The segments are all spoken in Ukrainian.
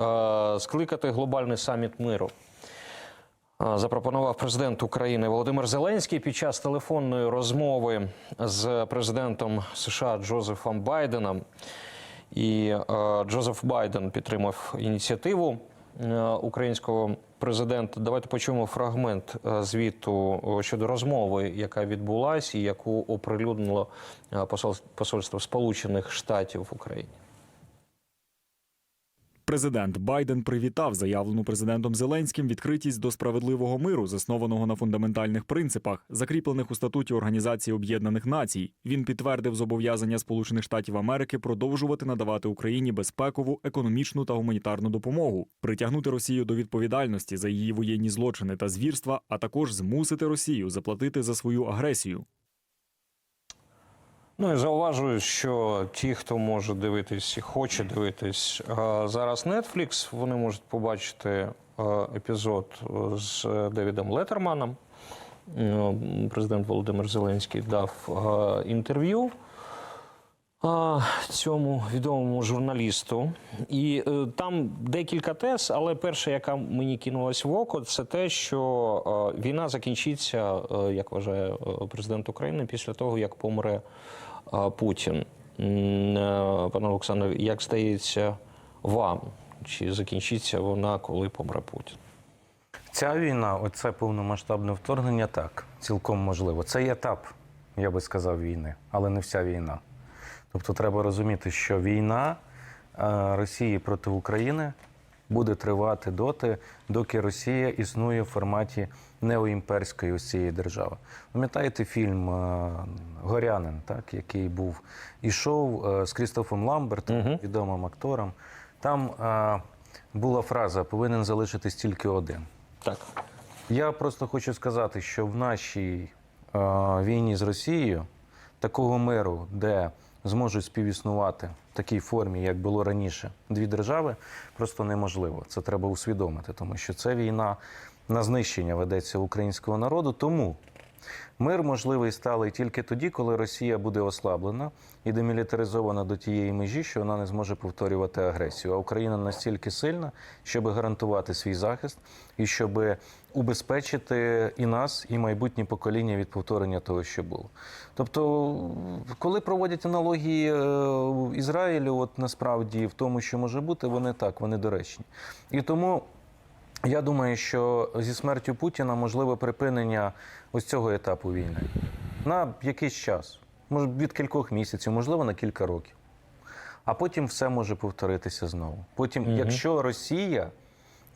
е, скликати глобальний саміт миру. Е, Запропонував президент України Володимир Зеленський під час телефонної розмови з президентом США Джозефом Байденом. І е, Джозеф Байден підтримав ініціативу українського президента. Давайте почуємо фрагмент звіту щодо розмови, яка відбулася і яку оприлюднило посольство Сполучених Штатів в Україні. Президент Байден привітав заявлену президентом Зеленським відкритість до справедливого миру, заснованого на фундаментальних принципах, закріплених у статуті Організації Об'єднаних Націй. Він підтвердив зобов'язання Сполучених Штатів Америки продовжувати надавати Україні безпекову, економічну та гуманітарну допомогу, притягнути Росію до відповідальності за її воєнні злочини та звірства, а також змусити Росію заплатити за свою агресію. Ну і зауважую, що ті, хто може дивитись і хоче дивитись е, зараз Netflix, вони можуть побачити е, епізод з Девідом Леттерманом. Е, Президент Володимир Зеленський дав е, інтерв'ю цьому відомому журналісту. І е, там декілька тез, але перша, яка мені кинулась в око, це те, що е, війна закінчиться, е, як вважає е, президент України, після того, як помре е, Путін. Е, Пане Олександре, як здається вам, чи закінчиться вона, коли помре Путін? Ця війна, оце повномасштабне вторгнення, так, цілком можливо. Це етап, я би сказав, війни, але не вся війна. Тобто треба розуміти, що війна е, Росії проти України буде тривати доти, доки Росія існує в форматі неоімперської ось цієї держави. Пам'ятаєте фільм е, Горянин, так, який був ішов е, з Крістофом Ламбертом, відомим актором. Там е, була фраза повинен залишитись тільки один. Так. Я просто хочу сказати, що в нашій війні з Росією такого миру, де зможуть співіснувати в такій формі, як було раніше, дві держави, просто неможливо. Це треба усвідомити, тому що це війна на знищення ведеться українського народу. Тому мир можливий сталий тільки тоді, коли Росія буде ослаблена і демілітаризована до тієї межі, що вона не зможе повторювати агресію. А Україна настільки сильна, щоб гарантувати свій захист і щоб убезпечити і нас, і майбутні покоління від повторення того, що було. Тобто, коли проводять аналогії е, Ізраїлю, от насправді в тому, що може бути, вони так, вони доречні. І тому. Я думаю, що зі смертю Путіна можливе припинення ось цього етапу війни на якийсь час, може від кількох місяців, можливо, на кілька років. А потім все може повторитися знову. Потім, якщо Росія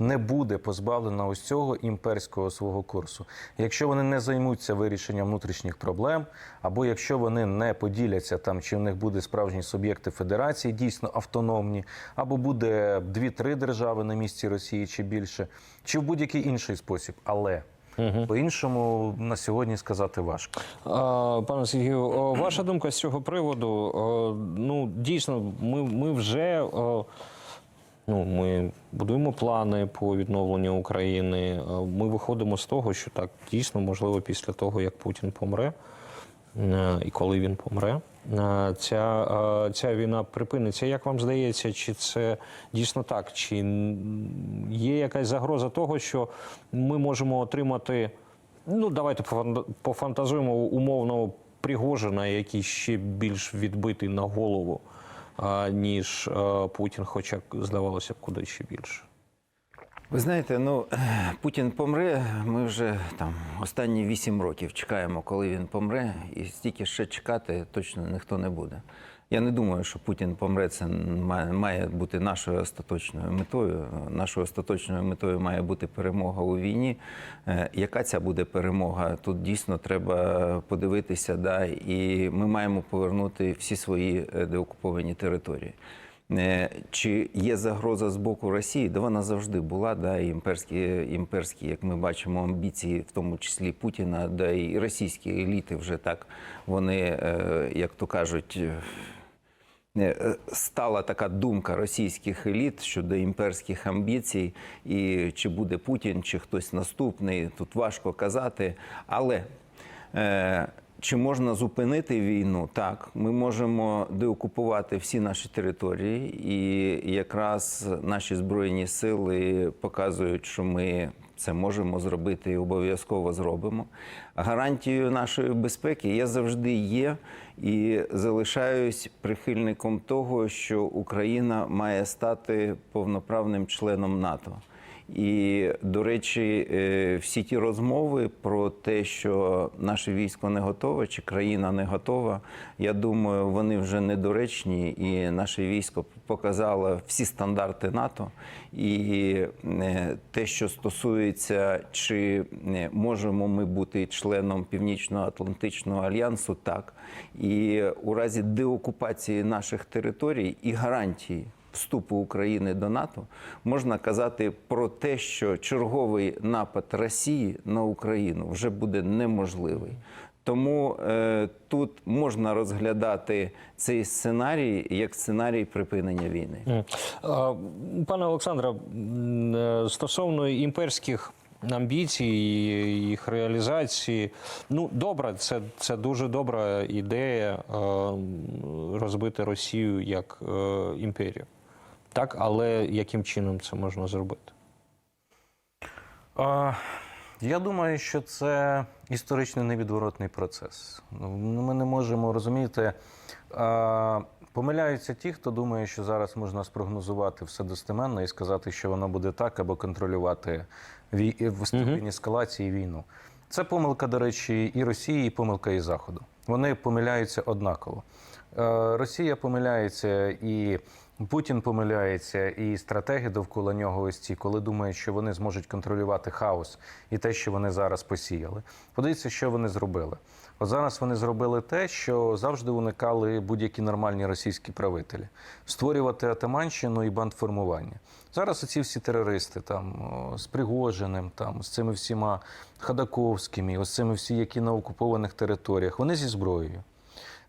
не буде позбавлена ось цього імперського свого курсу, якщо вони не займуться вирішенням внутрішніх проблем, або якщо вони не поділяться там, чи в них буде справжні суб'єкти федерації, дійсно автономні, або буде дві-три держави на місці Росії чи більше, чи в будь-який інший спосіб, але по-іншому на сьогодні сказати важко. А, Пане Сергію, ваша думка з цього приводу? Ну, дійсно, ми, ми вже ну, ми будуємо плани по відновленню України. Ми виходимо з того, що так дійсно можливо після того, як Путін помре, е, і коли він помре, е, ця, е, ця війна припиниться. Як вам здається, чи це дійсно так? Чи є якась загроза того, що ми можемо отримати? Ну, давайте пофан- пофантазуємо умовно Пригожина, який ще більш відбитий на голову, ніж Путін, хоча здавалося б, куди ще більше. Ви знаєте, ну Путін помре. Ми вже там останні вісім років чекаємо, коли він помре, і стільки ще чекати точно ніхто не буде. Я не думаю, що Путін помре. Це має, бути нашою остаточною метою. Нашою остаточною метою має бути перемога у війні. Е, Яка ця буде перемога? Тут дійсно треба подивитися, да, і ми маємо повернути всі свої е, деокуповані території. Е, Чи є загроза з боку Росії? Да вона завжди була, да, і імперські, імперські, як ми бачимо, амбіції, в тому числі Путіна, да і російські еліти вже так вони, як то кажуть, стала така думка російських еліт щодо імперських амбіцій, і чи буде Путін, чи хтось наступний, тут важко казати. Але е, Чи можна зупинити війну? Так, ми можемо деокупувати всі наші території, і якраз наші збройні сили показують, що ми це можемо зробити і обов'язково зробимо. Гарантією нашої безпеки я завжди є і залишаюсь прихильником того, що Україна має стати повноправним членом НАТО. І, до речі, е, всі ті розмови про те, що наше військо не готове чи країна не готова, я думаю, вони вже недоречні, і наше військо показало всі стандарти НАТО. І е, те, що стосується, чи е, можемо ми бути членом Північно-Атлантичного альянсу, так. І у разі деокупації наших територій і гарантії вступу України до НАТО можна казати про те, що черговий напад Росії на Україну вже буде неможливий. Тому е, тут можна розглядати цей сценарій як сценарій припинення війни. Пане Олександре, е, стосовно імперських амбіцій, і їх реалізації, ну добре, це, це дуже добра ідея е, розбити Росію як е, імперію. Так, але яким чином це можна зробити? А, я думаю, що це історичний невідворотний процес. Ну, Ми не можемо розуміти. Помиляються ті, хто думає, що зараз можна спрогнозувати все достеменно і сказати, що воно буде так, або контролювати вій... в ступені ескалації війну. Це помилка, до речі, і Росії, і помилка і Заходу. Вони помиляються однаково. Е, Росія помиляється і Путін помиляється, і стратеги довкола нього ось ці, коли думають, що вони зможуть контролювати хаос і те, що вони зараз посіяли. Подивіться, що вони зробили. От зараз вони зробили те, що завжди уникали будь-які нормальні російські правителі створювати атаманщину і бандформування. Зараз оці всі терористи там з Пригожиним, там з цими всіма Хадаковськими, ось цими всі, які на окупованих територіях, вони зі зброєю.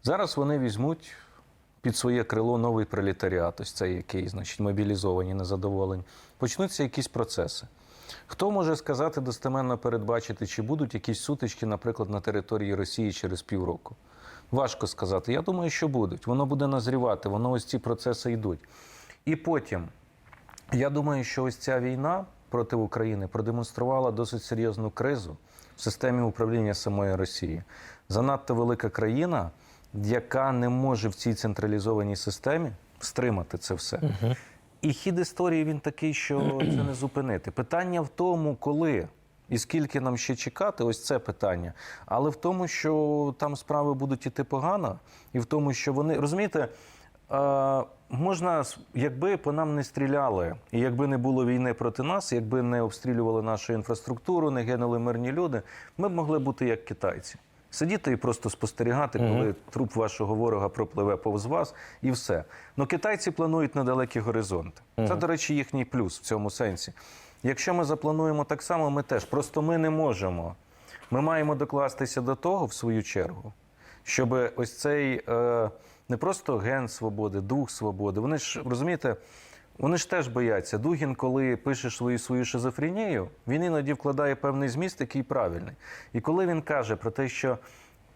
Зараз вони візьмуть під своє крило новий пролетаріат, ось цей який, значить, мобілізовані, незадоволені. Почнуться якісь процеси. Хто може сказати достеменно передбачити, чи будуть якісь сутички, наприклад, на території Росії через півроку? Важко сказати. Я думаю, що будуть. Воно буде назрівати, воно ось ці процеси йдуть. І потім, я думаю, що ось ця війна проти України продемонструвала досить серйозну кризу в системі управління самої Росії. Занадто велика країна, яка не може в цій централізованій системі стримати це все. І хід історії він такий, що це не зупинити. Питання в тому, коли і скільки нам ще чекати, ось це питання. Але в тому, що там справи будуть іти погано, і в тому, що вони розумієте. Е, можна, якби по нам не стріляли, і якби не було війни проти нас, якби не обстрілювали нашу інфраструктуру, не гинули мирні люди, ми б могли бути як китайці. Сидіти і просто спостерігати, коли труп вашого ворога пропливе повз вас, і все. Ну китайці планують на далекі горизонти. Це, до речі, їхній плюс в цьому сенсі. Якщо ми заплануємо так само, ми теж просто ми не можемо. Ми маємо докластися до того, в свою чергу, щоб ось цей е, не просто ген свободи, дух свободи. Вони ж розумієте, вони ж теж бояться. Дугін, коли пише свою свою шизофренію, він іноді вкладає певний зміст, який правильний. І коли він каже про те, що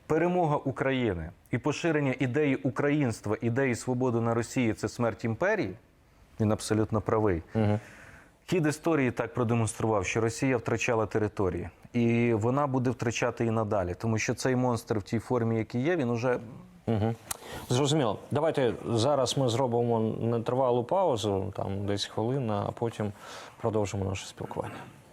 перемога України і поширення ідеї українства, ідеї свободи на Росії це смерть імперії, він абсолютно правий. Хід історії так продемонстрував, що Росія втрачала території, і вона буде втрачати і надалі, тому що цей монстр в тій формі, який є, він уже Угу. Зрозуміло. Давайте зараз ми зробимо нетривалу паузу, там десь хвилина, а потім продовжимо наше спілкування.